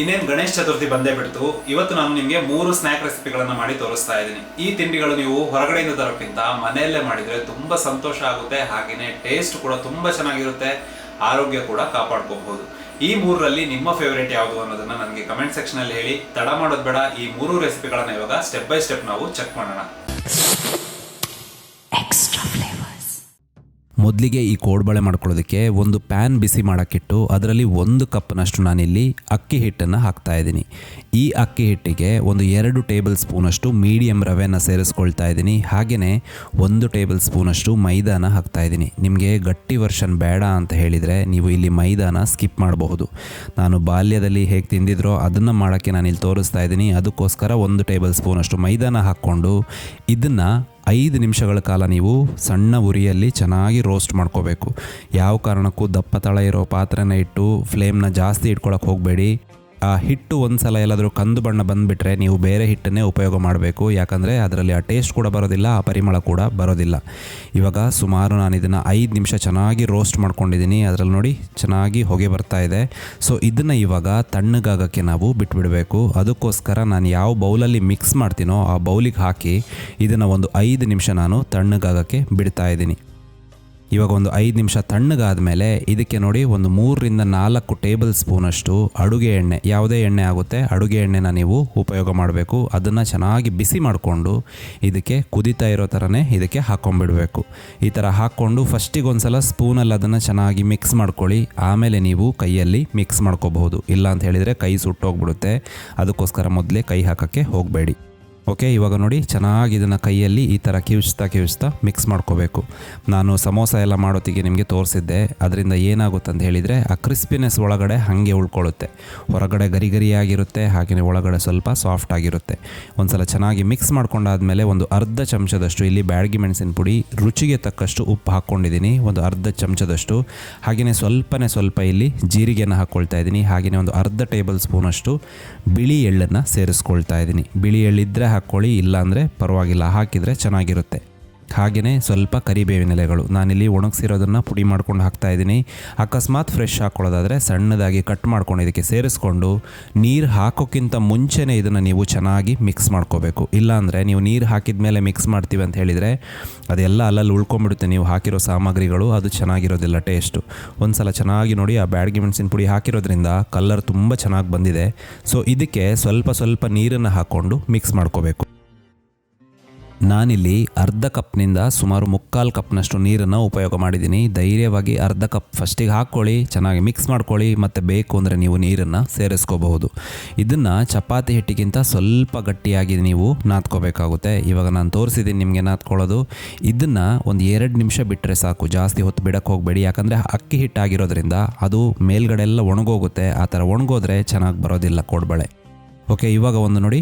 ಇನ್ನೇನು ಗಣೇಶ ಚತುರ್ಥಿ ಬಂದೇ ಬಿಡ್ತು, ಇವತ್ತು ನಾನು ನಿಮಗೆ ಮೂರು ಸ್ನ್ಯಾಕ್ ರೆಸಿಪಿಗಳನ್ನು ಮಾಡಿ ತೋರಿಸ್ತಾ ಇದ್ದೀನಿ. ಈ ತಿಂಡಿಗಳು ನೀವು ಹೊರಗಡೆಯಿಂದ ತರೋಕ್ಕಿಂತ ಮನೆಯಲ್ಲೇ ಮಾಡಿದರೆ ತುಂಬ ಸಂತೋಷ ಆಗುತ್ತೆ ಹಾಗೆಯೇ ಟೇಸ್ಟ್ ಕೂಡ ತುಂಬ ಚೆನ್ನಾಗಿರುತ್ತೆ, ಆರೋಗ್ಯ ಕೂಡ ಕಾಪಾಡ್ಕೋಬಹುದು. ಈ ಮೂರರಲ್ಲಿ ನಿಮ್ಮ ಫೇವರೇಟ್ ಯಾವುದು ಅನ್ನೋದನ್ನ ನನಗೆ ಕಮೆಂಟ್ ಸೆಕ್ಷನಲ್ಲಿ ಹೇಳಿ. ತಡ ಮಾಡೋದು ಬೇಡ, ಈ ಮೂರು ರೆಸಿಪಿಗಳನ್ನು ಇವಾಗ ಸ್ಟೆಪ್ ಬೈ ಸ್ಟೆಪ್ ನಾವು ಚೆಕ್ ಮಾಡೋಣ. ಮೊದಲಿಗೆ ಈ ಕೋಡ್ಬಳೆ ಮಾಡ್ಕೊಳ್ಳೋದಕ್ಕೆ ಒಂದು ಪ್ಯಾನ್ ಬಿಸಿ ಮಾಡೋಕ್ಕಿಟ್ಟು ಅದರಲ್ಲಿ ಒಂದು ಕಪ್ನಷ್ಟು ನಾನಿಲ್ಲಿ ಅಕ್ಕಿ ಹಿಟ್ಟನ್ನು ಹಾಕ್ತಾ ಇದ್ದೀನಿ. ಈ ಅಕ್ಕಿ ಹಿಟ್ಟಿಗೆ ಒಂದು ಎರಡು ಟೇಬಲ್ ಸ್ಪೂನಷ್ಟು ಮೀಡಿಯಮ್ ರವೆನ ಸೇರಿಸ್ಕೊಳ್ತಾ ಇದ್ದೀನಿ. ಹಾಗೆಯೇ ಒಂದು ಟೇಬಲ್ ಸ್ಪೂನಷ್ಟು ಮೈದಾನ ಹಾಕ್ತಾ ಇದ್ದೀನಿ. ನಿಮಗೆ ಗಟ್ಟಿ ವರ್ಷನ್ ಬೇಡ ಅಂತ ಹೇಳಿದರೆ ನೀವು ಇಲ್ಲಿ ಮೈದಾನ ಸ್ಕಿಪ್ ಮಾಡಬಹುದು. ನಾನು ಬಾಲ್ಯದಲ್ಲಿ ಹೇಗೆ ತಿಂದಿದ್ರೋ ಅದನ್ನು ಮಾಡೋಕ್ಕೆ ನಾನು ಇಲ್ಲಿ ತೋರಿಸ್ತಾ ಇದ್ದೀನಿ. ಅದಕ್ಕೋಸ್ಕರ ಒಂದು ಟೇಬಲ್ ಸ್ಪೂನಷ್ಟು ಮೈದಾನ ಹಾಕ್ಕೊಂಡು ಇದನ್ನು ಐದು ನಿಮಿಷಗಳ ಕಾಲ ನೀವು ಸಣ್ಣ ಉರಿಯಲ್ಲಿ ಚೆನ್ನಾಗಿ ರೋಸ್ಟ್ ಮಾಡ್ಕೋಬೇಕು. ಯಾವ ಕಾರಣಕ್ಕೂ ದಪ್ಪ ತಳ ಇರೋ ಪಾತ್ರೆನ ಇಟ್ಟು ಫ್ಲೇಮ್ನ ಜಾಸ್ತಿ ಇಟ್ಕೊಳಕ್ಕೆ ಹೋಗಬೇಡಿ. ಆ ಹಿಟ್ಟು ಒಂದು ಸಲ ಎಲ್ಲಾದರೂ ಕಂದು ಬಣ್ಣ ಬಂದುಬಿಟ್ರೆ ನೀವು ಬೇರೆ ಹಿಟ್ಟನ್ನೇ ಉಪಯೋಗ ಮಾಡಬೇಕು. ಯಾಕಂದರೆ ಅದರಲ್ಲಿ ಆ ಟೇಸ್ಟ್ ಕೂಡ ಬರೋದಿಲ್ಲ, ಆ ಪರಿಮಳ ಕೂಡ ಬರೋದಿಲ್ಲ. ಇವಾಗ ಸುಮಾರು ನಾನು ಇದನ್ನು ಐದು ನಿಮಿಷ ಚೆನ್ನಾಗಿ ರೋಸ್ಟ್ ಮಾಡ್ಕೊಂಡಿದ್ದೀನಿ ಅದರಲ್ಲಿ ನೋಡಿ ಚೆನ್ನಾಗಿ ಹೊಗೆ ಬರ್ತಾ ಇದೆ. ಸೊ ಇದನ್ನು ಇವಾಗ ತಣ್ಣಗಾಗಕ್ಕೆ ನಾವು ಬಿಟ್ಬಿಡಬೇಕು. ಅದಕ್ಕೋಸ್ಕರ ನಾನು ಯಾವ ಬೌಲಲ್ಲಿ ಮಿಕ್ಸ್ ಮಾಡ್ತೀನೋ ಆ ಬೌಲಿಗೆ ಹಾಕಿ ಇದನ್ನು ಒಂದು ಐದು ನಿಮಿಷ ನಾನು ತಣ್ಣಗಾಗಕ್ಕೆ ಬಿಡ್ತಾ ಇದ್ದೀನಿ ಇವಾಗ ಒಂದು ಐದು ನಿಮಿಷ ತಣ್ಣಗಾದ ಮೇಲೆ ಇದಕ್ಕೆ ನೋಡಿ ಒಂದು ಮೂರರಿಂದ ನಾಲ್ಕು ಟೇಬಲ್ ಸ್ಪೂನಷ್ಟು ಅಡುಗೆ ಎಣ್ಣೆ. ಯಾವುದೇ ಎಣ್ಣೆ ಆಗುತ್ತೆ, ಅಡುಗೆ ಎಣ್ಣೆನ ನೀವು ಉಪಯೋಗ ಮಾಡಬೇಕು. ಅದನ್ನು ಚೆನ್ನಾಗಿ ಬಿಸಿ ಮಾಡಿಕೊಂಡು ಇದಕ್ಕೆ ಕುದಿತಾ ಇರೋ ಥರನೇ ಇದಕ್ಕೆ ಹಾಕ್ಕೊಂಬಿಡಬೇಕು ಈ ಥರ ಹಾಕ್ಕೊಂಡು ಫಸ್ಟಿಗೆ ಒಂದು ಸಲ ಸ್ಪೂನಲ್ಲಿ ಅದನ್ನು ಚೆನ್ನಾಗಿ ಮಿಕ್ಸ್ ಮಾಡ್ಕೊಳ್ಳಿ. ಆಮೇಲೆ ನೀವು ಕೈಯಲ್ಲಿ ಮಿಕ್ಸ್ ಮಾಡ್ಕೋಬಹುದು. ಇಲ್ಲ ಅಂತ ಹೇಳಿದರೆ ಕೈ ಸುಟ್ಟೋಗ್ಬಿಡುತ್ತೆ. ಅದಕ್ಕೋಸ್ಕರ ಮೊದಲೇ ಕೈ ಹಾಕೋಕ್ಕೆ ಹೋಗಬೇಡಿ. ಓಕೆ, ಇವಾಗ ನೋಡಿ, ಚೆನ್ನಾಗಿ ಇದನ್ನು ಕೈಯಲ್ಲಿ ಈ ಥರ ಕಿವಿಸ್ತಾ ಕಿವಿಸ್ತಾ ಮಿಕ್ಸ್ ಮಾಡ್ಕೋಬೇಕು. ನಾನು ಸಮೋಸ ಎಲ್ಲ ಮಾಡೋತ್ತಿಗೆ ನಿಮಗೆ ತೋರಿಸಿದ್ದೆ. ಅದರಿಂದ ಏನಾಗುತ್ತೆ ಅಂತ ಹೇಳಿದರೆ, ಆ ಕ್ರಿಸ್ಪಿನೆಸ್ ಒಳಗಡೆ ಹಾಗೆ ಉಳ್ಕೊಳ್ಳುತ್ತೆ. ಹೊರಗಡೆ ಗರಿ ಗರಿಯಾಗಿರುತ್ತೆ ಹಾಗೆಯೇ ಒಳಗಡೆ ಸ್ವಲ್ಪ ಸಾಫ್ಟ್ ಆಗಿರುತ್ತೆ. ಒಂದು ಸಲ ಚೆನ್ನಾಗಿ ಮಿಕ್ಸ್ ಮಾಡ್ಕೊಂಡಾದ್ಮೇಲೆ ಒಂದು ಅರ್ಧ ಚಮಚದಷ್ಟು, ಇಲ್ಲಿ ಬ್ಯಾಡಗಿ ಮೆಣಸಿನ ಪುಡಿ ರುಚಿಗೆ ತಕ್ಕಷ್ಟು ಉಪ್ಪು ಹಾಕ್ಕೊಂಡಿದ್ದೀನಿ. ಒಂದು ಅರ್ಧ ಚಮಚದಷ್ಟು ಹಾಗೆಯೇ ಸ್ವಲ್ಪನೇ ಸ್ವಲ್ಪ ಇಲ್ಲಿ ಜೀರಿಗೆನ ಹಾಕ್ಕೊಳ್ತಾ ಇದ್ದೀನಿ. ಹಾಗೆಯೇ ಒಂದು ಅರ್ಧ ಟೇಬಲ್ ಸ್ಪೂನಷ್ಟು ಬಿಳಿ ಎಳ್ಳನ್ನು ಸೇರಿಸ್ಕೊಳ್ತಾ ಇದ್ದೀನಿ. ಬಿಳಿ ಎಳ್ಳಿದ್ರೆ ಹಾಕ್ಕೊಳ್ಳಿ ಇಲ್ಲಾಂದರೆ ಪರವಾಗಿಲ್ಲ. ಹಾಕಿದರೆ ಚೆನ್ನಾಗಿರುತ್ತೆ. ಹಾಗೆಯೇ ಸ್ವಲ್ಪ ಕರಿಬೇವಿನ ಎಲೆಗಳು. ನಾನಿಲ್ಲಿ ಒಣಗಿಸಿರೋದನ್ನು ಪುಡಿ ಮಾಡ್ಕೊಂಡು ಹಾಕ್ತಾ ಇದ್ದೀನಿ. ಅಕಸ್ಮಾತ್ ಫ್ರೆಶ್ ಹಾಕ್ಕೊಳ್ಳೋದಾದರೆ ಸಣ್ಣದಾಗಿ ಕಟ್ ಮಾಡ್ಕೊಂಡು ಇದಕ್ಕೆ ಸೇರಿಸ್ಕೊಂಡು ನೀರು ಹಾಕೋಕ್ಕಿಂತ ಮುಂಚೆನೇ ಇದನ್ನು ನೀವು ಚೆನ್ನಾಗಿ ಮಿಕ್ಸ್ ಮಾಡ್ಕೋಬೇಕು. ಇಲ್ಲಾಂದರೆ ನೀವು ನೀರು ಹಾಕಿದ ಮೇಲೆ ಮಿಕ್ಸ್ ಮಾಡ್ತೀವಿ ಅಂತ ಹೇಳಿದರೆ ಅದೆಲ್ಲ ಅಲ್ಲಲ್ಲಿ ಉಳ್ಕೊಂಬಿಡುತ್ತೆ ನೀವು ಹಾಕಿರೋ ಸಾಮಗ್ರಿಗಳು ಅದು ಚೆನ್ನಾಗಿರೋದಿಲ್ಲ ಟೇಸ್ಟು ಒಂದು ಸಲ ಚೆನ್ನಾಗಿ ನೋಡಿ ಆ ಬ್ಯಾಡಗಿ ಮೆಣಸಿನ ಪುಡಿ ಹಾಕಿರೋದ್ರಿಂದ ಕಲರ್ ತುಂಬ ಚೆನ್ನಾಗಿ ಬಂದಿದೆ. ಸೊ ಇದಕ್ಕೆ ಸ್ವಲ್ಪ ಸ್ವಲ್ಪ ನೀರನ್ನು ಹಾಕ್ಕೊಂಡು ಮಿಕ್ಸ್ ಮಾಡ್ಕೋಬೇಕು. ನಾನಿಲ್ಲಿ ಅರ್ಧ ಕಪ್ನಿಂದ ಸುಮಾರು ಮುಕ್ಕಾಲು ಕಪ್ನಷ್ಟು ನೀರನ್ನು ಉಪಯೋಗ ಮಾಡಿದ್ದೀನಿ. ಧೈರ್ಯವಾಗಿ ಅರ್ಧ ಕಪ್ ಫಸ್ಟಿಗೆ ಹಾಕ್ಕೊಳ್ಳಿ, ಚೆನ್ನಾಗಿ ಮಿಕ್ಸ್ ಮಾಡ್ಕೊಳ್ಳಿ, ಮತ್ತು ಬೇಕು ಅಂದರೆ ನೀವು ನೀರನ್ನು ಸೇರಿಸ್ಕೋಬಹುದು. ಇದನ್ನು ಚಪಾತಿ ಹಿಟ್ಟಿಗಿಂತ ಸ್ವಲ್ಪ ಗಟ್ಟಿಯಾಗಿ ನೀವು ನಾದ್ಕೋಬೇಕಾಗುತ್ತೆ. ಇವಾಗ ನಾನು ತೋರಿಸಿದ್ದೀನಿ ನಿಮಗೆ ನಾದ್ಕೊಳ್ಳೋದು. ಇದನ್ನು ಒಂದು ಎರಡು ನಿಮಿಷ ಬಿಟ್ಟರೆ ಸಾಕು. ಜಾಸ್ತಿ ಹೊತ್ತು ಬಿಡಕ್ಕೆ ಹೋಗಬೇಡಿ. ಯಾಕಂದರೆ ಅಕ್ಕಿ ಹಿಟ್ಟಾಗಿರೋದ್ರಿಂದ ಅದು ಮೇಲ್ಗಡೆ ಎಲ್ಲ ಒಣಗೋಗುತ್ತೆ. ಆ ಥರ ಒಣಗೋದ್ರೆ ಚೆನ್ನಾಗಿ ಬರೋದಿಲ್ಲ ಕೋಡ್ಬಳೆ. ಓಕೆ ಇವಾಗ ಒಂದು ನೋಡಿ.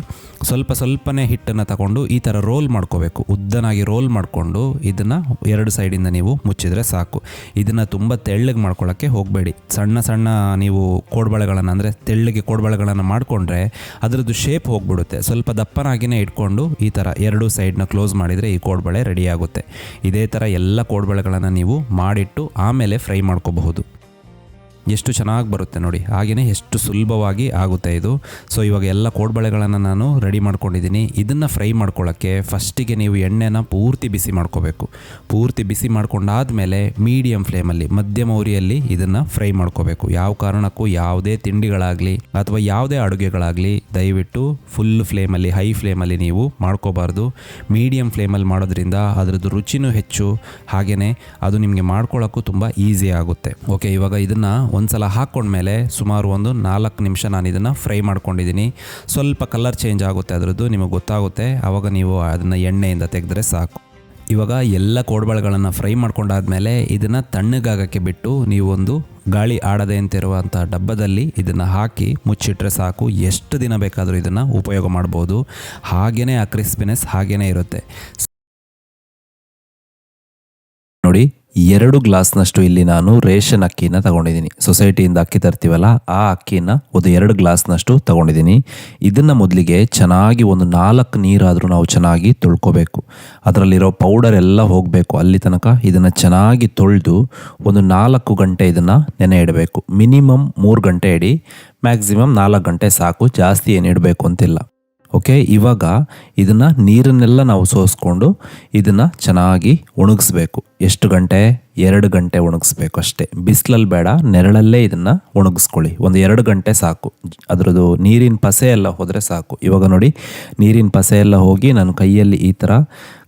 ಸ್ವಲ್ಪ ಸ್ವಲ್ಪನೇ ಹಿಟ್ಟನ್ನು ತಗೊಂಡು ಈ ಥರ ರೋಲ್ ಮಾಡ್ಕೋಬೇಕು. ಉದ್ದನಾಗಿ ರೋಲ್ ಮಾಡಿಕೊಂಡು ಇದನ್ನು ಎರಡು ಸೈಡಿಂದ ನೀವು ಮುಚ್ಚಿದರೆ ಸಾಕು. ಇದನ್ನು ತುಂಬ ತೆಳ್ಳಗೆ ಮಾಡ್ಕೊಳ್ಳೋಕ್ಕೆ ಹೋಗಬೇಡಿ. ಸಣ್ಣ ಸಣ್ಣ ನೀವು ಕೋಡ್ಬಳೆಗಳನ್ನು ಅಂದರೆ ತೆಳ್ಳಗೆ ಕೋಡ್ಬಳೆಗಳನ್ನು ಮಾಡಿಕೊಂಡ್ರೆ ಅದರದ್ದು ಶೇಪ್ ಹೋಗ್ಬಿಡುತ್ತೆ. ಸ್ವಲ್ಪ ದಪ್ಪನಾಗಿಯೇ ಇಟ್ಕೊಂಡು ಈ ಥರ ಎರಡು ಸೈಡ್ನ ಕ್ಲೋಸ್ ಮಾಡಿದರೆ ಈ ಕೋಡ್ಬಳೆ ರೆಡಿಯಾಗುತ್ತೆ ಇದೇ ಥರ ಎಲ್ಲ ಕೋಡ್ಬಳೆಗಳನ್ನು ನೀವು ಮಾಡಿಟ್ಟು ಆಮೇಲೆ ಫ್ರೈ ಮಾಡ್ಕೋಬಹುದು. ಎಷ್ಟು ಚೆನ್ನಾಗಿ ಬರುತ್ತೆ ನೋಡಿ. ಹಾಗೆಯೇ ಎಷ್ಟು ಸುಲಭವಾಗಿ ಆಗುತ್ತೆ ಇದು. ಸೊ ಇವಾಗ ಎಲ್ಲ ಕೋಡ್ಬಳೆಗಳನ್ನು ನಾನು ರೆಡಿ ಮಾಡ್ಕೊಂಡಿದ್ದೀನಿ. ಇದನ್ನು ಫ್ರೈ ಮಾಡ್ಕೊಳ್ಳೋಕ್ಕೆ ಫಸ್ಟಿಗೆ ನೀವು ಎಣ್ಣೆನ ಪೂರ್ತಿ ಬಿಸಿ ಮಾಡ್ಕೋಬೇಕು. ಪೂರ್ತಿ ಬಿಸಿ ಮಾಡ್ಕೊಂಡಾದ್ಮೇಲೆ ಮೀಡಿಯಮ್ ಫ್ಲೇಮಲ್ಲಿ ಮಧ್ಯಮ ಉರಿಯಲ್ಲಿ ಇದನ್ನು ಫ್ರೈ ಮಾಡ್ಕೋಬೇಕು. ಯಾವ ಕಾರಣಕ್ಕೂ ಯಾವುದೇ ತಿಂಡಿಗಳಾಗಲಿ ಅಥವಾ ಯಾವುದೇ ಅಡುಗೆಗಳಾಗಲಿ ದಯವಿಟ್ಟು ಫುಲ್ ಫ್ಲೇಮಲ್ಲಿ ಹೈ ಫ್ಲೇಮಲ್ಲಿ ನೀವು ಮಾಡ್ಕೋಬಾರ್ದು. ಮೀಡಿಯಮ್ ಫ್ಲೇಮಲ್ಲಿ ಮಾಡೋದ್ರಿಂದ ಅದರದ್ದು ರುಚಿನೂ ಹೆಚ್ಚು. ಹಾಗೆಯೇ ಅದು ನಿಮಗೆ ಮಾಡ್ಕೊಳ್ಳೋಕ್ಕೂ ತುಂಬ ಈಸಿ ಆಗುತ್ತೆ. ಓಕೆ ಇವಾಗ ಇದನ್ನು ಒಂದ್ಸಲ ಹಾಕ್ಕೊಂಡ್ಮೇಲೆ ಸುಮಾರು ಒಂದು ನಾಲ್ಕು ನಿಮಿಷ ನಾನು ಇದನ್ನು ಫ್ರೈ ಮಾಡ್ಕೊಂಡಿದ್ದೀನಿ. ಸ್ವಲ್ಪ ಕಲರ್ ಚೇಂಜ್ ಆಗುತ್ತೆ ಅದರದ್ದು, ನಿಮಗೆ ಗೊತ್ತಾಗುತ್ತೆ. ಆವಾಗ ನೀವು ಅದನ್ನು ಎಣ್ಣೆಯಿಂದ ತೆಗೆದ್ರೆ ಸಾಕು. ಇವಾಗ ಎಲ್ಲ ಕೋಡ್ಬಳೆಗಳನ್ನು ಫ್ರೈ ಮಾಡ್ಕೊಂಡಾದ್ಮೇಲೆ ಇದನ್ನು ತಣ್ಣಗಾಗಕ್ಕೆ ಬಿಟ್ಟು ನೀವೊಂದು ಗಾಳಿ ಆಡದೆ ಅಂತಿರುವಂಥ ಡಬ್ಬದಲ್ಲಿ ಇದನ್ನು ಹಾಕಿ ಮುಚ್ಚಿಟ್ರೆ ಸಾಕು. ಎಷ್ಟು ದಿನ ಬೇಕಾದರೂ ಇದನ್ನು ಉಪಯೋಗ ಮಾಡ್ಬೋದು. ಹಾಗೆಯೇ ಆ ಕ್ರಿಸ್ಪಿನೆಸ್ ಹಾಗೆಯೇ ಇರುತ್ತೆ. ನೋಡಿ ಎರಡು ಗ್ಲಾಸ್ನಷ್ಟು ಇಲ್ಲಿ ನಾನು ರೇಷನ್ ಅಕ್ಕಿನ ತಗೊಂಡಿದ್ದೀನಿ. ಸೊಸೈಟಿಯಿಂದ ಅಕ್ಕಿ ತರ್ತೀವಲ್ಲ, ಆ ಅಕ್ಕಿನ ಒಂದು ಎರಡು ಗ್ಲಾಸ್ನಷ್ಟು ತಗೊಂಡಿದ್ದೀನಿ. ಇದನ್ನು ಮೊದಲಿಗೆ ಚೆನ್ನಾಗಿ ಒಂದು ನಾಲ್ಕು ನೀರಾದರೂ ನಾವು ಚೆನ್ನಾಗಿ ತೊಳ್ಕೊಬೇಕು. ಅದರಲ್ಲಿರೋ ಪೌಡರ್ ಎಲ್ಲ ಹೋಗಬೇಕು. ಅಲ್ಲಿ ತನಕ ಇದನ್ನು ಚೆನ್ನಾಗಿ ತೊಳೆದು ಒಂದು ನಾಲ್ಕು ಗಂಟೆ ಇದನ್ನು ನೆನೆ ಇಡಬೇಕು. ಮಿನಿಮಮ್ ಮೂರು ಗಂಟೆ ಇಡಿ, ಮ್ಯಾಕ್ಸಿಮಮ್ ನಾಲ್ಕು ಗಂಟೆ ಸಾಕು. ಜಾಸ್ತಿ ಏನು ಇಡಬೇಕು ಅಂತಿಲ್ಲ. ಓಕೆ, ಇವಾಗ ಇದನ್ನು ನೀರನ್ನೆಲ್ಲ ನಾವು ಸೋಸ್ಕೊಂಡು ಇದನ್ನು ಚೆನ್ನಾಗಿ ಒಣಗಿಸ್ಬೇಕು. ಎಷ್ಟು ಗಂಟೆ? ಎರಡು ಗಂಟೆ ಒಣಗಿಸ್ಬೇಕು ಅಷ್ಟೇ. ಬಿಸಿಲಲ್ಲಿ ಬೇಡ, ನೆರಳಲ್ಲೇ ಇದನ್ನು ಒಣಗಿಸ್ಕೊಳ್ಳಿ. ಒಂದು ಎರಡು ಗಂಟೆ ಸಾಕು. ಅದರದ್ದು ನೀರಿನ ಪಸೆ ಎಲ್ಲ ಹೋದರೆ ಸಾಕು. ಇವಾಗ ನೋಡಿ, ನೀರಿನ ಪಸೆ ಎಲ್ಲ ಹೋಗಿ ನನ್ನ ಕೈಯಲ್ಲಿ ಈ ಥರ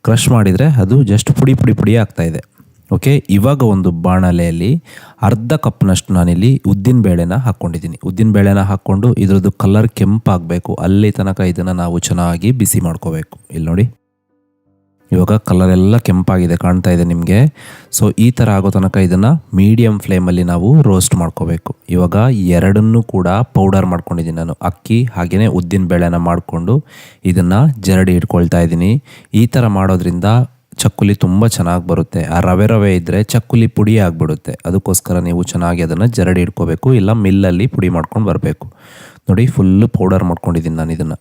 ಕ್ರಷ್ ಮಾಡಿದರೆ ಅದು ಜಸ್ಟ್ ಪುಡಿ ಪುಡಿ ಪುಡಿ ಆಗ್ತಾಯಿದೆ ಓಕೆ ಇವಾಗ ಒಂದು ಬಾಣಲೆಯಲ್ಲಿ ಅರ್ಧ ಕಪ್ನಷ್ಟು ನಾನಿಲ್ಲಿ ಉದ್ದಿನ ಬೇಳೆನ ಹಾಕ್ಕೊಂಡಿದ್ದೀನಿ. ಉದ್ದಿನ ಬೇಳೆನ ಹಾಕ್ಕೊಂಡು ಇದರದ್ದು ಕಲರ್ ಕೆಂಪಾಗಬೇಕು. ಅಲ್ಲಿ ತನಕ ಇದನ್ನು ನಾವು ಚೆನ್ನಾಗಿ ಬಿಸಿ ಮಾಡ್ಕೋಬೇಕು. ಇಲ್ಲಿ ನೋಡಿ. ಇವಾಗ ಕಲರ್ ಎಲ್ಲ ಕೆಂಪಾಗಿದೆ, ಕಾಣ್ತಾ ಇದೆ ನಿಮಗೆ. ಸೊ ಈ ಥರ ಆಗೋ ತನಕ ಇದನ್ನು ಮೀಡಿಯಮ್ ಫ್ಲೇಮಲ್ಲಿ ನಾವು ರೋಸ್ಟ್ ಮಾಡ್ಕೋಬೇಕು. ಇವಾಗ ಎರಡನ್ನೂ ಕೂಡ ಪೌಡರ್ ಮಾಡ್ಕೊಂಡಿದ್ದೀನಿ ನಾನು. ಅಕ್ಕಿ ಹಾಗೆಯೇ ಉದ್ದಿನ ಬೇಳೆನ ಮಾಡಿಕೊಂಡು ಇದನ್ನು ಜರಡಿ ಇಟ್ಕೊಳ್ತಾ ಇದ್ದೀನಿ. ಈ ಥರ ಮಾಡೋದ್ರಿಂದ ಚಕ್ಕುಲಿ ತುಂಬ ಚೆನ್ನಾಗಿ ಬರುತ್ತೆ. ಆ ರವೆ ರವೆ ಇದ್ದರೆ ಚಕ್ಕುಲಿ ಪುಡಿ ಆಗಿಬಿಡುತ್ತೆ. ಅದಕ್ಕೋಸ್ಕರ ನೀವು ಚೆನ್ನಾಗಿ ಅದನ್ನು ಜರಡಿ ಇಟ್ಕೋಬೇಕು. ಇಲ್ಲ ಮಿಲ್ಲಲ್ಲಿ ಪುಡಿ ಮಾಡ್ಕೊಂಡು ಬರಬೇಕು. ನೋಡಿ ಫುಲ್ಲು ಪೌಡರ್ ಮಾಡ್ಕೊಂಡಿದ್ದೀನಿ ನಾನು ಇದನ್ನು.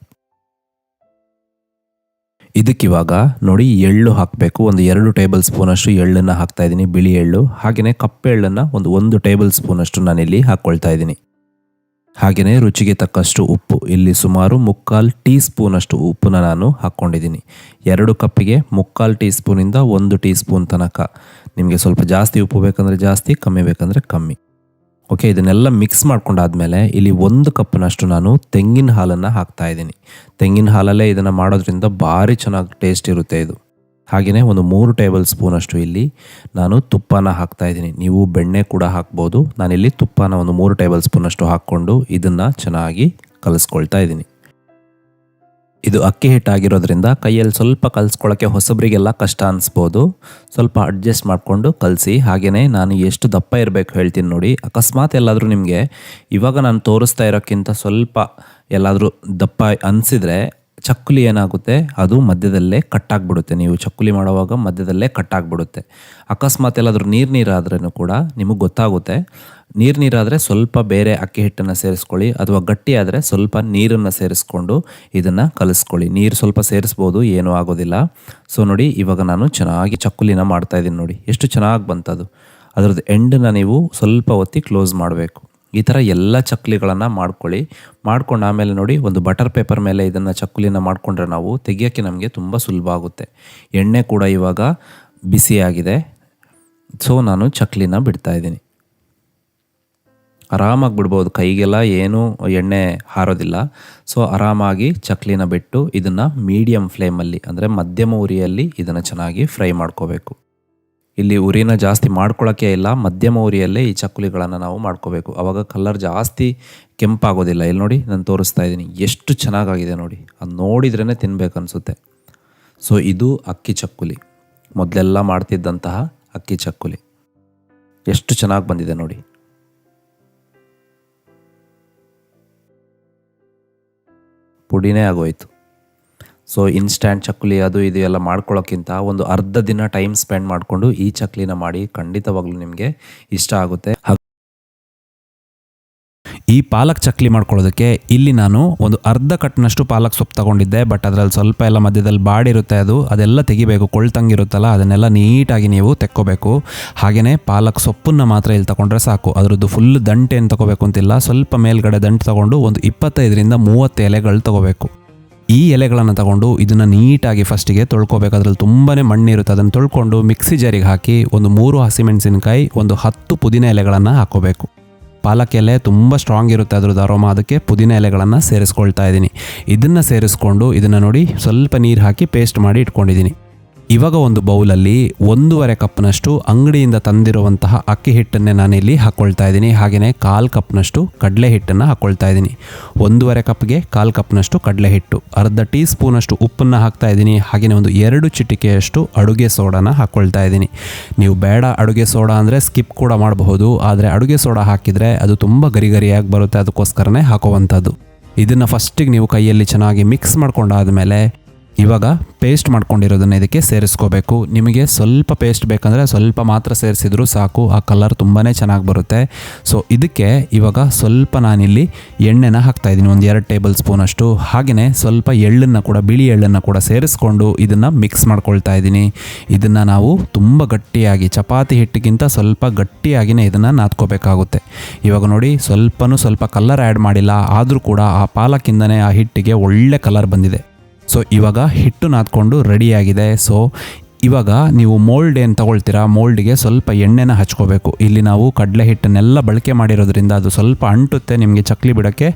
ಇದಕ್ಕಿವಾಗ ನೋಡಿ ಎಳ್ಳು ಹಾಕಬೇಕು. ಒಂದು ಎರಡು ಟೇಬಲ್ ಸ್ಪೂನಷ್ಟು ಎಳ್ಳನ್ನು ಹಾಕ್ತಾ ಇದ್ದೀನಿ ಬಿಳಿ ಎಳ್ಳು. ಹಾಗೆಯೇ ಕಪ್ಪೆ ಎಳ್ಳನ್ನು ಒಂದು ಒಂದು ಟೇಬಲ್ ಸ್ಪೂನಷ್ಟು ನಾನಿಲ್ಲಿ ಹಾಕ್ಕೊಳ್ತಾ ಇದ್ದೀನಿ ಹಾಗೆಯೇ ರುಚಿಗೆ ತಕ್ಕಷ್ಟು ಉಪ್ಪು. ಇಲ್ಲಿ ಸುಮಾರು ಮುಕ್ಕಾಲು ಟೀ ಸ್ಪೂನಷ್ಟು ಉಪ್ಪನ್ನ ನಾನು ಹಾಕ್ಕೊಂಡಿದ್ದೀನಿ. ಎರಡು ಕಪ್ಪಿಗೆ ಮುಕ್ಕಾಲು ಟೀ ಸ್ಪೂನಿಂದ ಒಂದು ಟೀ ಸ್ಪೂನ್ ತನಕ. ನಿಮಗೆ ಸ್ವಲ್ಪ ಜಾಸ್ತಿ ಉಪ್ಪು ಬೇಕಂದರೆ ಜಾಸ್ತಿ, ಕಮ್ಮಿ ಬೇಕಂದರೆ ಕಮ್ಮಿ. ಓಕೆ, ಇದನ್ನೆಲ್ಲ ಮಿಕ್ಸ್ ಮಾಡ್ಕೊಂಡಾದ್ಮೇಲೆ ಇಲ್ಲಿ ಒಂದು ಕಪ್ನಷ್ಟು ನಾನು ತೆಂಗಿನ ಹಾಲನ್ನು ಹಾಕ್ತಾ ಇದ್ದೀನಿ. ತೆಂಗಿನ ಹಾಲಲ್ಲೇ ಇದನ್ನು ಮಾಡೋದ್ರಿಂದ ಭಾರಿ ಚೆನ್ನಾಗಿ ಟೇಸ್ಟ್ ಇರುತ್ತೆ ಇದು. ಹಾಗೆಯೇ ಒಂದು ಮೂರು ಟೇಬಲ್ ಸ್ಪೂನಷ್ಟು ಇಲ್ಲಿ ನಾನು ತುಪ್ಪನ ಹಾಕ್ತಾ ಇದ್ದೀನಿ. ನೀವು ಬೆಣ್ಣೆ ಕೂಡ ಹಾಕ್ಬೋದು. ನಾನಿಲ್ಲಿ ತುಪ್ಪನ ಒಂದು ಮೂರು ಟೇಬಲ್ ಸ್ಪೂನಷ್ಟು ಹಾಕ್ಕೊಂಡು ಇದನ್ನು ಚೆನ್ನಾಗಿ ಕಲಿಸ್ಕೊಳ್ತಾ ಇದ್ದೀನಿ. ಇದು ಅಕ್ಕಿ ಹಿಟ್ಟಾಗಿರೋದ್ರಿಂದ ಕೈಯಲ್ಲಿ ಸ್ವಲ್ಪ ಕಲಿಸ್ಕೊಳ್ಳೋಕ್ಕೆ ಹೊಸಬರಿಗೆಲ್ಲ ಕಷ್ಟ ಅನಿಸ್ಬೋದು. ಸ್ವಲ್ಪ ಅಡ್ಜಸ್ಟ್ ಮಾಡಿಕೊಂಡು ಕಲಸಿ ಹಾಗೆಯೇ ನಾನು ಎಷ್ಟು ದಪ್ಪ ಇರಬೇಕು ಹೇಳ್ತೀನಿ ನೋಡಿ. ಅಕಸ್ಮಾತ್ ಎಲ್ಲಾದರೂ ನಿಮಗೆ ಇವಾಗ ನಾನು ತೋರಿಸ್ತಾ ಇರೋಕ್ಕಿಂತ ಸ್ವಲ್ಪ ಎಲ್ಲಾದರೂ ದಪ್ಪ ಅನಿಸಿದರೆ ಚಕ್ಕುಲಿ ಏನಾಗುತ್ತೆ? ಅದು ಮಧ್ಯದಲ್ಲೇ ಕಟ್ಟಾಗ್ಬಿಡುತ್ತೆ. ನೀವು ಚಕ್ಕುಲಿ ಮಾಡುವಾಗ ಮಧ್ಯದಲ್ಲೇ ಕಟ್ಟಾಗ್ಬಿಡುತ್ತೆ. ಅಕಸ್ಮಾತ್ ಎಲ್ಲಾದರೂ ನೀರು ನೀರಾದ್ರೂ ಕೂಡ ನಿಮಗೆ ಗೊತ್ತಾಗುತ್ತೆ. ನೀರು ನೀರಾದರೆ ಸ್ವಲ್ಪ ಬೇರೆ ಅಕ್ಕಿ ಹಿಟ್ಟನ್ನು ಸೇರಿಸ್ಕೊಳ್ಳಿ, ಅಥವಾ ಗಟ್ಟಿ ಆದರೆ ಸ್ವಲ್ಪ ನೀರನ್ನು ಸೇರಿಸ್ಕೊಂಡು ಇದನ್ನು ಕಲಿಸ್ಕೊಳ್ಳಿ. ನೀರು ಸ್ವಲ್ಪ ಸೇರಿಸ್ಬೋದು, ಏನೂ ಆಗೋದಿಲ್ಲ. ಸೊ ನೋಡಿ, ಇವಾಗ ನಾನು ಚೆನ್ನಾಗಿ ಚಕ್ಕುಲಿನ ಮಾಡ್ತಾಯಿದ್ದೀನಿ ನೋಡಿ. ಎಷ್ಟು ಚೆನ್ನಾಗಿ ಬಂತದು. ಅದರದ್ದು ಎಂಡನ್ನು ನೀವು ಸ್ವಲ್ಪ ಹೊತ್ತಿ ಕ್ಲೋಸ್ ಮಾಡಬೇಕು. ಈ ಥರ ಎಲ್ಲ ಚಕ್ಲಿಗಳನ್ನು ಮಾಡ್ಕೊಳ್ಳಿ. ಮಾಡ್ಕೊಂಡು ಆಮೇಲೆ ನೋಡಿ ಒಂದು ಬಟರ್ ಪೇಪರ್ ಮೇಲೆ ಇದನ್ನು ಚಕ್ಕುಲಿನ ಮಾಡಿಕೊಂಡ್ರೆ ನಾವು ತೆಗಿಯೋಕ್ಕೆ ನಮಗೆ ತುಂಬ ಸುಲಭ ಆಗುತ್ತೆ. ಎಣ್ಣೆ ಕೂಡ ಇವಾಗ ಬಿಸಿಯಾಗಿದೆ ಸೊ ನಾನು ಚಕ್ಲಿನ ಬಿಡ್ತಾ ಇದ್ದೀನಿ. ಆರಾಮಾಗಿ ಬಿಡ್ಬೋದು. ಕೈಗೆಲ್ಲ ಏನೂ ಎಣ್ಣೆ ಹಾರೋದಿಲ್ಲ. ಸೊ ಆರಾಮಾಗಿ ಚಕ್ಲಿನ ಬಿಟ್ಟು ಇದನ್ನು ಮೀಡಿಯಮ್ ಫ್ಲೇಮಲ್ಲಿ ಅಂದರೆ ಮಧ್ಯಮ ಉರಿಯಲ್ಲಿ ಇದನ್ನು ಚೆನ್ನಾಗಿ ಫ್ರೈ ಮಾಡ್ಕೋಬೇಕು. ಇಲ್ಲಿ ಉರಿನ ಜಾಸ್ತಿ ಮಾಡ್ಕೊಳ್ಳೋಕ್ಕೆ ಇಲ್ಲ, ಮಧ್ಯಮ ಉರಿಯಲ್ಲೇ ಈ ಚಕ್ಕುಲಿಗಳನ್ನು ನಾವು ಮಾಡ್ಕೋಬೇಕು. ಆವಾಗ ಕಲರ್ ಜಾಸ್ತಿ ಕೆಂಪಾಗೋದಿಲ್ಲ. ಇಲ್ಲಿ ನೋಡಿ ನಾನು ತೋರಿಸ್ತಾ ಇದ್ದೀನಿ. ಎಷ್ಟು ಚೆನ್ನಾಗಾಗಿದೆ ನೋಡಿ. ಅದು ನೋಡಿದ್ರೇ ತಿನ್ಬೇಕು ಅನಿಸುತ್ತೆ ಸೊ ಇದು ಅಕ್ಕಿ ಚಕ್ಕುಲಿ. ಮೊದಲೆಲ್ಲ ಮಾಡ್ತಿದ್ದಂತಹ ಅಕ್ಕಿ ಚಕ್ಕುಲಿ. ಎಷ್ಟು ಚೆನ್ನಾಗಿ ಬಂದಿದೆ ನೋಡಿ. ಪುಡಿನೇ ಆಗೋಯ್ತು. ಸೊ ಇನ್ಸ್ಟ್ಯಾಂಟ್ ಚಕ್ಕುಲಿ ಅದು ಇದು ಎಲ್ಲ ಮಾಡ್ಕೊಳ್ಳೋಕ್ಕಿಂತ ಒಂದು ಅರ್ಧ ದಿನ ಟೈಮ್ ಸ್ಪೆಂಡ್ ಮಾಡಿಕೊಂಡು ಈ ಚಕ್ಲಿನ ಮಾಡಿ ಖಂಡಿತವಾಗ್ಲೂ ನಿಮಗೆ ಇಷ್ಟ ಆಗುತ್ತೆ. ಈ ಪಾಲಕ್ ಚಕ್ಲಿ ಮಾಡ್ಕೊಳ್ಳೋದಕ್ಕೆ ಇಲ್ಲಿ ನಾನು ಒಂದು ಅರ್ಧ ಕಟ್ನಷ್ಟು ಪಾಲಕ್ ಸೊಪ್ಪು ತಗೊಂಡಿದ್ದೆ ಬಟ್ ಅದರಲ್ಲಿ ಸ್ವಲ್ಪ ಎಲ್ಲ ಮಧ್ಯದಲ್ಲಿ ಬಾಡಿರುತ್ತೆ ಅದು, ಅದೆಲ್ಲ ತೆಗಿಬೇಕು, ಕೊಳ್ತಂಗಿರುತ್ತಲ್ಲ, ಅದನ್ನೆಲ್ಲ ನೀಟಾಗಿ ನೀವು ತೆಕ್ಕೋಬೇಕು. ಹಾಗೆಯೇ ಪಾಲಕ್ ಸೊಪ್ಪನ್ನು ಮಾತ್ರ ಇಲ್ಲಿ ತಗೊಂಡ್ರೆ ಸಾಕು, ಅದರದ್ದು ಫುಲ್ ದಂಟೇನು ತಗೋಬೇಕು ಅಂತಿಲ್ಲ, ಸ್ವಲ್ಪ ಮೇಲ್ಗಡೆ ದಂಟು ತಗೊಂಡು ಒಂದು ಇಪ್ಪತ್ತೈದರಿಂದ ಮೂವತ್ತು ಎಲೆಗಳು ತಗೋಬೇಕು. ಈ ಎಲೆಗಳನ್ನು ತಗೊಂಡು ಇದನ್ನು ನೀಟಾಗಿ ಫಸ್ಟಿಗೆ ತೊಳ್ಕೊಬೇಕು. ಅದ್ರಲ್ಲಿ ತುಂಬಾ ಮಣ್ಣಿರುತ್ತೆ. ಅದನ್ನು ತೊಳ್ಕೊಂಡು ಮಿಕ್ಸಿ ಜಾರಿಗೆ ಹಾಕಿ ಒಂದು ಮೂರು ಹಸಿಮೆಣಸಿನಕಾಯಿ ಒಂದು ಹತ್ತು ಪುದೀನ ಎಲೆಗಳನ್ನು ಹಾಕೋಬೇಕು. ಪಾಲಕ್ ಎಲೆ ತುಂಬ ಸ್ಟ್ರಾಂಗ್ ಇರುತ್ತೆ ಅದ್ರದ್ದು ಅರೋಮ ಅದಕ್ಕೆ ಪುದೀನ ಎಲೆಗಳನ್ನು ಸೇರಿಸ್ಕೊಳ್ತಾ ಇದ್ದೀನಿ. ಇದನ್ನು ಸೇರಿಸ್ಕೊಂಡು ಇದನ್ನು ನೋಡಿ ಸ್ವಲ್ಪ ನೀರು ಹಾಕಿ ಪೇಸ್ಟ್ ಮಾಡಿ ಇಟ್ಕೊಂಡಿದ್ದೀನಿ. ಇವಾಗ ಒಂದು ಬೌಲಲ್ಲಿ ಒಂದೂವರೆ ಕಪ್ನಷ್ಟು ಅಂಗಡಿಯಿಂದ ತಂದಿರುವಂತಹ ಅಕ್ಕಿ ಹಿಟ್ಟನ್ನೇ ನಾನಿಲ್ಲಿ ಹಾಕ್ಕೊಳ್ತಾ ಇದ್ದೀನಿ. ಹಾಗೆಯೇ ಕಾಲು ಕಪ್ನಷ್ಟು ಕಡಲೆ ಹಿಟ್ಟನ್ನು ಹಾಕ್ಕೊಳ್ತಾ ಇದ್ದೀನಿ. ಒಂದೂವರೆ ಕಪ್ಗೆ ಕಾಲು ಕಪ್ನಷ್ಟು ಕಡಲೆ ಹಿಟ್ಟು. ಅರ್ಧ ಟೀ ಸ್ಪೂನಷ್ಟು ಉಪ್ಪನ್ನು ಹಾಕ್ತಾ ಇದ್ದೀನಿ. ಹಾಗೆಯೇ ಒಂದು ಎರಡು ಚಿಟಿಕೆಯಷ್ಟು ಅಡುಗೆ ಸೋಡಾನ ಹಾಕ್ಕೊಳ್ತಾ ಇದ್ದೀನಿ. ನೀವು ಬೇಡ ಅಡುಗೆ ಸೋಡಾ ಅಂದರೆ ಸ್ಕಿಪ್ ಕೂಡ ಮಾಡಬಹುದು. ಆದರೆ ಅಡುಗೆ ಸೋಡಾ ಹಾಕಿದರೆ ಅದು ತುಂಬ ಗರಿ ಗರಿಯಾಗಿ ಬರುತ್ತೆ. ಅದಕ್ಕೋಸ್ಕರನೇ ಹಾಕುವಂಥದ್ದು. ಇದನ್ನು ಫಸ್ಟಿಗೆ ನೀವು ಕೈಯಲ್ಲಿ ಚೆನ್ನಾಗಿ ಮಿಕ್ಸ್ ಮಾಡ್ಕೊಂಡಾದ್ಮೇಲೆ ಇವಾಗ ಪೇಸ್ಟ್ ಮಾಡ್ಕೊಂಡಿರೋದನ್ನು ಇದಕ್ಕೆ ಸೇರಿಸ್ಕೋಬೇಕು. ನಿಮಗೆ ಸ್ವಲ್ಪ ಪೇಸ್ಟ್ ಬೇಕಂದರೆ ಸ್ವಲ್ಪ ಮಾತ್ರ ಸೇರಿಸಿದ್ರು ಸಾಕು, ಆ ಕಲರ್ ತುಂಬಾ ಚೆನ್ನಾಗಿ ಬರುತ್ತೆ. ಸೊ ಇದಕ್ಕೆ ಇವಾಗ ಸ್ವಲ್ಪ ನಾನಿಲ್ಲಿ ಎಣ್ಣೆನ ಹಾಕ್ತಾ ಇದ್ದೀನಿ, ಒಂದು ಎರಡು ಟೇಬಲ್ ಸ್ಪೂನಷ್ಟು ಹಾಗೆಯೇ ಸ್ವಲ್ಪ ಎಳ್ಳನ್ನು ಕೂಡ, ಬಿಳಿ ಎಳ್ಳನ್ನು ಕೂಡ ಸೇರಿಸ್ಕೊಂಡು ಇದನ್ನು ಮಿಕ್ಸ್ ಮಾಡ್ಕೊಳ್ತಾ ಇದ್ದೀನಿ. ಇದನ್ನು ನಾವು ತುಂಬ ಗಟ್ಟಿಯಾಗಿ, ಚಪಾತಿ ಹಿಟ್ಟಿಗಿಂತ ಸ್ವಲ್ಪ ಗಟ್ಟಿಯಾಗಿಯೇ ಇದನ್ನು ನಾದ್ಕೋಬೇಕಾಗುತ್ತೆ. ಇವಾಗ ನೋಡಿ, ಸ್ವಲ್ಪನೂ ಸ್ವಲ್ಪ ಕಲರ್ ಆ್ಯಡ್ ಮಾಡಿಲ್ಲ, ಆದರೂ ಕೂಡ ಆ ಪಾಲಕಿಂದನೇ ಆ ಹಿಟ್ಟಿಗೆ ಒಳ್ಳೆ ಕಲರ್ ಬಂದಿದೆ. ಸೊ ಇವಾಗ ಹಿಟ್ಟು ನಾದ್ಕೊಂಡು ರೆಡಿಯಾಗಿದೆ ಸೊ ಇವಾಗ ನೀವು ಮೋಲ್ಡ್ ಏನು ತಗೊಳ್ತೀರಾ? ಮೋಲ್ಡ್ಗೆ ಸ್ವಲ್ಪ ಎಣ್ಣೆನ ಹಚ್ಕೋಬೇಕು. ಇಲ್ಲಿ ನಾವು ಕಡಲೆ ಹಿಟ್ಟನ್ನೆಲ್ಲ ಬಳಕೆ ಮಾಡಿರೋದ್ರಿಂದ ಅದು ಸ್ವಲ್ಪ ಅಂಟುತ್ತೆ, ನಿಮಗೆ ಚಕ್ಲಿ ಬಿಡೋಕ್ಕೆ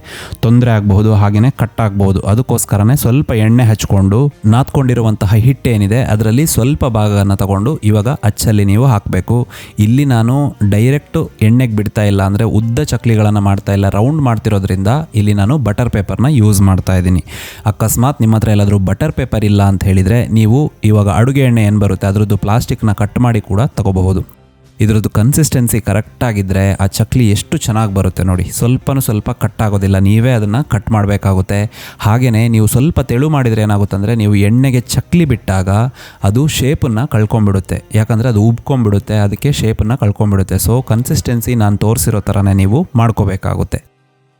ತೊಂದರೆ ಆಗಬಹುದು ಹಾಗೆಯೇ ಕಟ್ ಆಗಬಹುದು ಅದಕ್ಕೋಸ್ಕರನೇ ಸ್ವಲ್ಪ ಎಣ್ಣೆ ಹಚ್ಕೊಂಡು ನಾದ್ಕೊಂಡಿರುವಂತಹ ಹಿಟ್ಟೇನಿದೆ ಅದರಲ್ಲಿ ಸ್ವಲ್ಪ ಭಾಗವನ್ನು ತಗೊಂಡು ಇವಾಗ ಅಚ್ಚಲ್ಲಿ ನೀವು ಹಾಕಬೇಕು. ಇಲ್ಲಿ ನಾನು ಡೈರೆಕ್ಟು ಎಣ್ಣೆಗೆ ಬಿಡ್ತಾ ಇಲ್ಲ ಅಂದರೆ ಉದ್ದ ಚಕ್ಲಿಗಳನ್ನು ಮಾಡ್ತಾ ಇಲ್ಲ ರೌಂಡ್ ಮಾಡ್ತಿರೋದ್ರಿಂದ ಇಲ್ಲಿ ನಾನು ಬಟರ್ ಪೇಪರ್ನ ಯೂಸ್ ಮಾಡ್ತಾ ಇದ್ದೀನಿ. ಅಕಸ್ಮಾತ್ ನಿಮ್ಮ ಹತ್ರ ಎಲ್ಲಾದರೂ ಬಟರ್ ಪೇಪರ್ ಇಲ್ಲ ಅಂತ ಹೇಳಿದರೆ ನೀವು ಇವಾಗ ಅಡುಗೆ ಎಣ್ಣೆ ಏನು ಬರುತ್ತೆ, ಅದರದ್ದು ಪ್ಲಾಸ್ಟಿಕ್ನ ಕಟ್ ಮಾಡಿ ಕೂಡ ತಗೋಬಹುದು. ಇದರದ್ದು ಕನ್ಸಿಸ್ಟೆನ್ಸಿ ಕರೆಕ್ಟಾಗಿದ್ದರೆ ಆ ಚಕ್ಲಿ ಎಷ್ಟು ಚೆನ್ನಾಗಿ ಬರುತ್ತೆ ನೋಡಿ. ಸ್ವಲ್ಪನೂ ಸ್ವಲ್ಪ ಕಟ್ ಆಗೋದಿಲ್ಲ, ನೀವೇ ಅದನ್ನು ಕಟ್ ಮಾಡಬೇಕಾಗುತ್ತೆ. ಹಾಗೆಯೇ ನೀವು ಸ್ವಲ್ಪ ತೆಳು ಮಾಡಿದರೆ ಏನಾಗುತ್ತೆ ಅಂದರೆ ನೀವು ಎಣ್ಣೆಗೆ ಚಕ್ಲಿ ಬಿಟ್ಟಾಗ ಅದು ಶೇಪನ್ನು ಕಳ್ಕೊಂಬಿಡುತ್ತೆ ಯಾಕಂದರೆ ಅದು ಉಬ್ಕೊಂಬಿಡುತ್ತೆ ಅದಕ್ಕೆ ಶೇಪನ್ನು ಕಳ್ಕೊಂಬಿಡುತ್ತೆ ಸೊ ಕನ್ಸಿಸ್ಟೆನ್ಸಿ ನಾನು ತೋರಿಸಿರೋ ಥರನೇ ನೀವು ಮಾಡ್ಕೋಬೇಕಾಗುತ್ತೆ.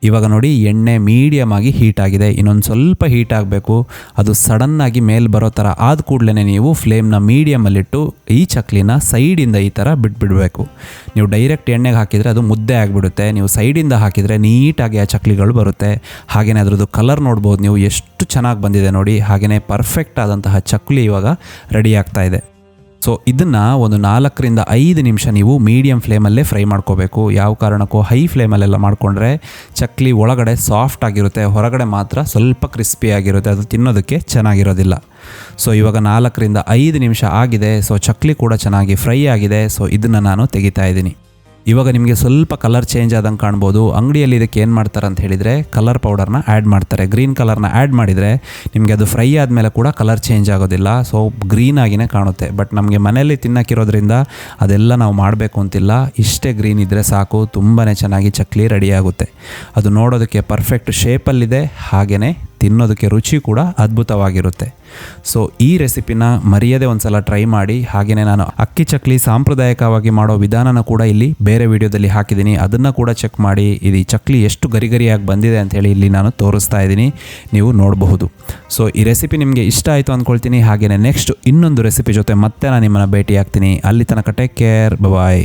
ಇವಾಗ ನೋಡಿ ಎಣ್ಣೆ ಮೀಡಿಯಮ್ ಆಗಿ ಹೀಟ್ ಆಗಿದೆ. ಇನ್ನೊಂದು ಸ್ವಲ್ಪ ಹೀಟ್ ಆಗಬೇಕು. ಅದು ಸಡನ್ನಾಗಿ ಮೇಲೆ ಬರೋ ಥರ ಆದ ಕೂಡಲೇ ನೀವು ಫ್ಲೇಮ್ನ ಮೀಡಿಯಮಲ್ಲಿಟ್ಟು ಈ ಚಕ್ಲಿನ ಸೈಡಿಂದ ಈ ಥರ ಬಿಟ್ಬಿಡಬೇಕು. ನೀವು ಡೈರೆಕ್ಟ್ ಎಣ್ಣೆಗೆ ಹಾಕಿದರೆ ಅದು ಮುದ್ದೆ ಆಗಿಬಿಡುತ್ತೆ. ನೀವು ಸೈಡಿಂದ ಹಾಕಿದರೆ ನೀಟಾಗಿ ಆ ಚಕ್ಲಿಗಳು ಬರುತ್ತೆ. ಹಾಗೆಯೇ ಅದರದ್ದು ಕಲರ್ ನೋಡ್ಬೋದು ನೀವು. ಎಷ್ಟು ಚೆನ್ನಾಗಿ ಬಂದಿದೆ ನೋಡಿ. ಹಾಗೆಯೇ ಪರ್ಫೆಕ್ಟ್ ಆದಂತಹ ಚಕ್ಲಿ ಇವಾಗ ರೆಡಿ ಆಗ್ತಾ ಇದೆ. ಸೊ ಇದನ್ನು ಒಂದು ನಾಲ್ಕರಿಂದ ಐದು ನಿಮಿಷ ನೀವು ಮೀಡಿಯಮ್ ಫ್ಲೇಮಲ್ಲೇ ಫ್ರೈ ಮಾಡ್ಕೋಬೇಕು. ಯಾವ ಕಾರಣಕ್ಕೂ ಹೈ ಫ್ಲೇಮಲ್ಲೆಲ್ಲ ಮಾಡಿಕೊಂಡ್ರೆ ಚಕ್ಲಿ ಒಳಗಡೆ ಸಾಫ್ಟ್ ಆಗಿರುತ್ತೆ. ಹೊರಗಡೆ ಮಾತ್ರ ಸ್ವಲ್ಪ ಕ್ರಿಸ್ಪಿ ಆಗಿರುತ್ತೆ. ಅದು ತಿನ್ನೋದಕ್ಕೆ ಚೆನ್ನಾಗಿರೋದಿಲ್ಲ. ಸೊ ಇವಾಗ ನಾಲ್ಕರಿಂದ ಐದು ನಿಮಿಷ ಆಗಿದೆ. ಸೊ ಚಕ್ಲಿ ಕೂಡ ಚೆನ್ನಾಗಿ ಫ್ರೈ ಆಗಿದೆ. ಸೊ ಇದನ್ನು ನಾನು ತೆಗಿತಾ ಇದ್ದೀನಿ. ಇವಾಗ ನಿಮಗೆ ಸ್ವಲ್ಪ ಕಲರ್ ಚೇಂಜ್ ಆದಂಗೆ ಕಾಣ್ಬೋದು. ಅಂಗಡಿಯಲ್ಲಿ ಇದಕ್ಕೆ ಏನು ಮಾಡ್ತಾರೆ ಅಂತ ಹೇಳಿದರೆ ಕಲರ್ ಪೌಡರ್ನ ಆ್ಯಡ್ ಮಾಡ್ತಾರೆ. ಗ್ರೀನ್ ಕಲರ್ನ ಆ್ಯಡ್ ಮಾಡಿದರೆ ನಿಮಗೆ ಅದು ಫ್ರೈ ಆದಮೇಲೆ ಕೂಡ ಕಲರ್ ಚೇಂಜ್ ಆಗೋದಿಲ್ಲ. ಸೊ ಗ್ರೀನ್ ಆಗಿನೇ ಕಾಣುತ್ತೆ. ಬಟ್ ನಮಗೆ ಮನೆಯಲ್ಲಿ ತಿನ್ನಕ್ಕಿರೋದ್ರಿಂದ ಅದೆಲ್ಲ ನಾವು ಮಾಡಬೇಕು ಅಂತಿಲ್ಲ. ಇಷ್ಟೇ ಗ್ರೀನ್ ಇದ್ದರೆ ಸಾಕು. ತುಂಬಾ ಚೆನ್ನಾಗಿ ಚಕ್ಲಿ ರೆಡಿ ಆಗುತ್ತೆ. ಅದು ನೋಡೋದಕ್ಕೆ ಪರ್ಫೆಕ್ಟ್ ಶೇಪಲ್ಲಿದೆ ಹಾಗೆಯೇ ತಿನ್ನೋದಕ್ಕೆ ರುಚಿ ಕೂಡ ಅದ್ಭುತವಾಗಿರುತ್ತೆ. ಸೊ ಈ ರೆಸಿಪಿನ ಮರೆಯದೆ ಒಂದ್ಸಲ ಟ್ರೈ ಮಾಡಿ ಹಾಗೆಯೇ ನಾನು ಅಕ್ಕಿ ಚಕ್ಲಿ ಸಾಂಪ್ರದಾಯಿಕವಾಗಿ ಮಾಡೋ ವಿಧಾನನ ಕೂಡ ಇಲ್ಲಿ ಬೇರೆ ವಿಡಿಯೋದಲ್ಲಿ ಹಾಕಿದ್ದೀನಿ. ಅದನ್ನು ಕೂಡ ಚೆಕ್ ಮಾಡಿ, ಇದು ಚಕ್ಲಿ ಎಷ್ಟು ಗರಿಗರಿಯಾಗಿ ಬಂದಿದೆ ಅಂತೇಳಿ ಇಲ್ಲಿ ನಾನು ತೋರಿಸ್ತಾ ಇದ್ದೀನಿ. ನೀವು ನೋಡಬಹುದು. ಸೊ ಈ ರೆಸಿಪಿ ನಿಮಗೆ ಇಷ್ಟ ಆಯಿತು ಅಂದ್ಕೊಳ್ತೀನಿ. ಹಾಗೆಯೇ ನೆಕ್ಸ್ಟ್ ಇನ್ನೊಂದು ರೆಸಿಪಿ ಜೊತೆ ಮತ್ತೆ ನಾನು ನಿಮ್ಮನ್ನು ಭೇಟಿ ಆಗ್ತೀನಿ ಅಲ್ಲಿ ತನಕ ಟೇಕ್ ಕೇರ್ ಬಾಯ್